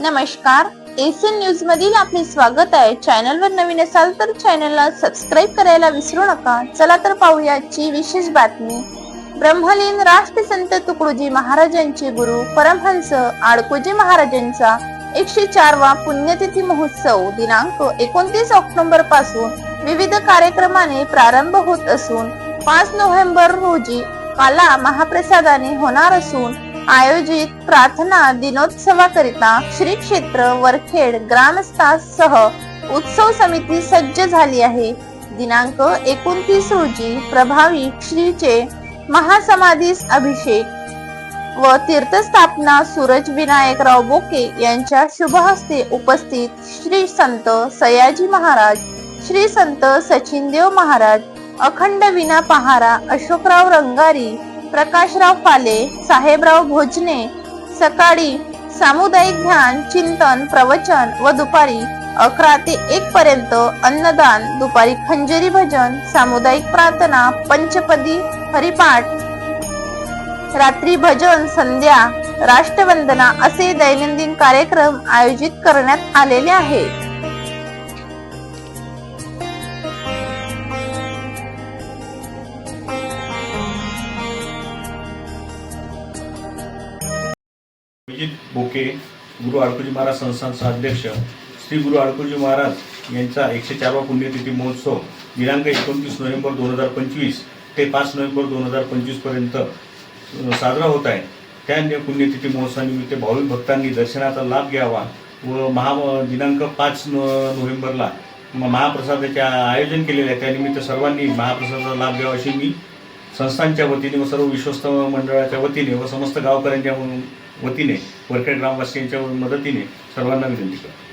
नमस्कार. ACN news मधील आपले स्वागत आहे. चॅनल वर नवीन असाल तर चॅनलला सबस्क्राईब करायला विसरू नका. चला तर पाहुयाची विशेष बातमी. ब्रह्मलीन राष्ट्रसंत तुकडोजी महाराजांचे गुरु परमहंस आडकोजी महाराजांचा एकशे चारवा पुण्यतिथी महोत्सव दिनांक एकोणतीस ऑक्टोबरपासून विविध कार्यक्रमाने प्रारंभ होत असून पाच नोव्हेंबर रोजी काला महाप्रसादाने होणार असून आयोजित प्रार्थना दिनोत्सवाकरिता श्री क्षेत्र वरखेड ग्रामस्थासह उत्सव समिती सज्ज झाली आहे. दिनांक एकोणतीस रोजी प्रभावी श्रीचे महासमाधीस अभिषेक व तीर्थस्थापना सूरज विनायकराव बोके यांच्या शुभ हस्ते उपस्थित श्री संत सयाजी महाराज श्री संत सचिनदेव महाराज अखंड विना पहारा अशोकराव रंगारी प्रकाशराव फाले साहेबराव भोजने सकाळी सामुदायिक ध्यान चिंतन प्रवचन व दुपारी अकरा ते एक पर्यंत अन्नदान दुपारी खंजरी भजन सामुदायिक प्रार्थना पंचपदी हरिपाठ रात्री भजन संध्या राष्ट्रवंदना असे दैनंदिन कार्यक्रम आयोजित करण्यात आलेले आहेत. अभिजित बोके गुरु आडकुजी महाराज संस्थानचा अध्यक्ष श्री गुरु आडकुजी महाराज यांचा एकशे चारवा पुण्यतिथी महोत्सव दिनांक एकोणतीस नोव्हेंबर दोन हजार पंचवीस ते पाच नोव्हेंबर दोन हजार पंचवीसपर्यंत साजरा होत आहे. त्या पुण्यतिथी महोत्सवानिमित्त भाविक भक्तांनी दर्शनाचा लाभ घ्यावा व महा दिनांक पाच नोव्हेंबरला म- महाप्रसादाचे आयोजन केलेले आहे. त्यानिमित्त सर्वांनी महाप्रसादाचा लाभ घ्यावा अशी मी संस्थांच्या वतीने व सर्व विश्वस्त मंडळाच्या वतीने व समस्त गावकऱ्यांच्या वतीने वरखेड ग्रामवासियांच्या मदतीने सर्वांना विनंती करतो.